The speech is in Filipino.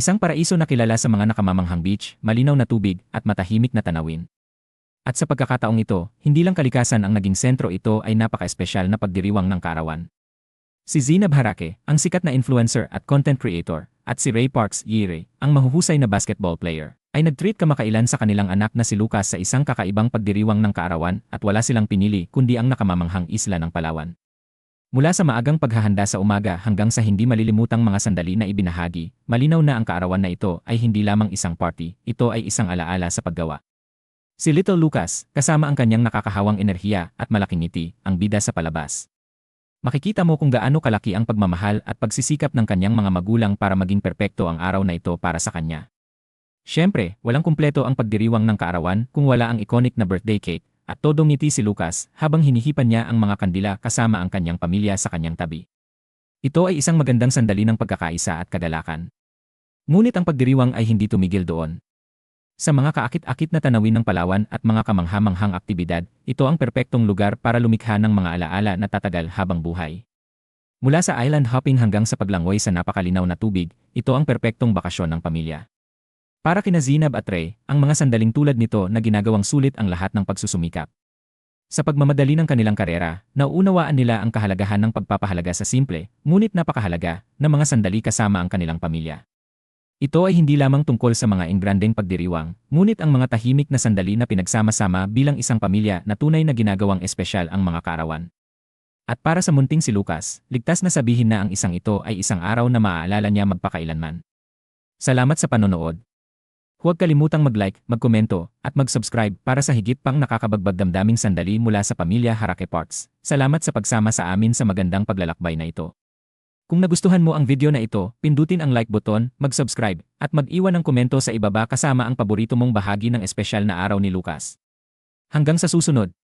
Isang paraiso na kilala sa mga nakamamanghang beach, malinaw na tubig, at matahimik na tanawin. At sa pagkakataong ito, hindi lang kalikasan ang naging sentro ito ay napaka-espesyal na pagdiriwang ng kaarawan. Si Zinab Harake, ang sikat na influencer at content creator, at si Ray Parks Yire, ang mahuhusay na basketball player, ay nag-treat kamakailan sa kanilang anak na si Lucas sa isang kakaibang pagdiriwang ng kaarawan at wala silang pinili kundi ang nakamamanghang isla ng Palawan. Mula sa maagang paghahanda sa umaga hanggang sa hindi malilimutang mga sandali na ibinahagi, malinaw na ang kaarawan na ito ay hindi lamang isang party, ito ay isang alaala sa paggawa. Si Little Lucas, kasama ang kanyang nakakahawang enerhiya at malaking ngiti, ang bida sa palabas. Makikita mo kung gaano kalaki ang pagmamahal at pagsisikap ng kanyang mga magulang para maging perpekto ang araw na ito para sa kanya. Siyempre, walang kumpleto ang pagdiriwang ng kaarawan kung wala ang iconic na birthday cake, at todong ngiti si Lucas habang hinihipan niya ang mga kandila kasama ang kanyang pamilya sa kanyang tabi. Ito ay isang magandang sandali ng pagkakaisa at kagalakan. Ngunit ang pagdiriwang ay hindi tumigil doon. Sa mga kaakit-akit na tanawin ng Palawan at mga kamanghamanghang aktibidad, ito ang perpektong lugar para lumikha ng mga alaala na tatagal habang buhay. Mula sa island hopping hanggang sa paglangoy sa napakalinaw na tubig, ito ang perpektong bakasyon ng pamilya. Para kina Zinab at Ray, ang mga sandaling tulad nito na ginagawang sulit ang lahat ng pagsusumikap. Sa pagmamadali ng kanilang karera, nauunawaan nila ang kahalagahan ng pagpapahalaga sa simple, ngunit napakahalaga, na mga sandali kasama ang kanilang pamilya. Ito ay hindi lamang tungkol sa mga engrandeng pagdiriwang, ngunit ang mga tahimik na sandali na pinagsama-sama bilang isang pamilya na tunay na ginagawang espesyal ang mga karawan. At para sa munting si Lucas, ligtas na sabihin na ang isang ito ay isang araw na maaalala niya magpakailanman. Salamat sa panonood. Huwag kalimutang mag-like, magkomento, at mag-subscribe para sa higit pang nakakabagbag damdaming sandali mula sa pamilya Harake Parks. Salamat sa pagsama sa amin sa magandang paglalakbay na ito. Kung nagustuhan mo ang video na ito, pindutin ang like button, mag-subscribe, at mag-iwan ng komento sa ibaba kasama ang paborito mong bahagi ng espesyal na araw ni Lucas. Hanggang sa susunod,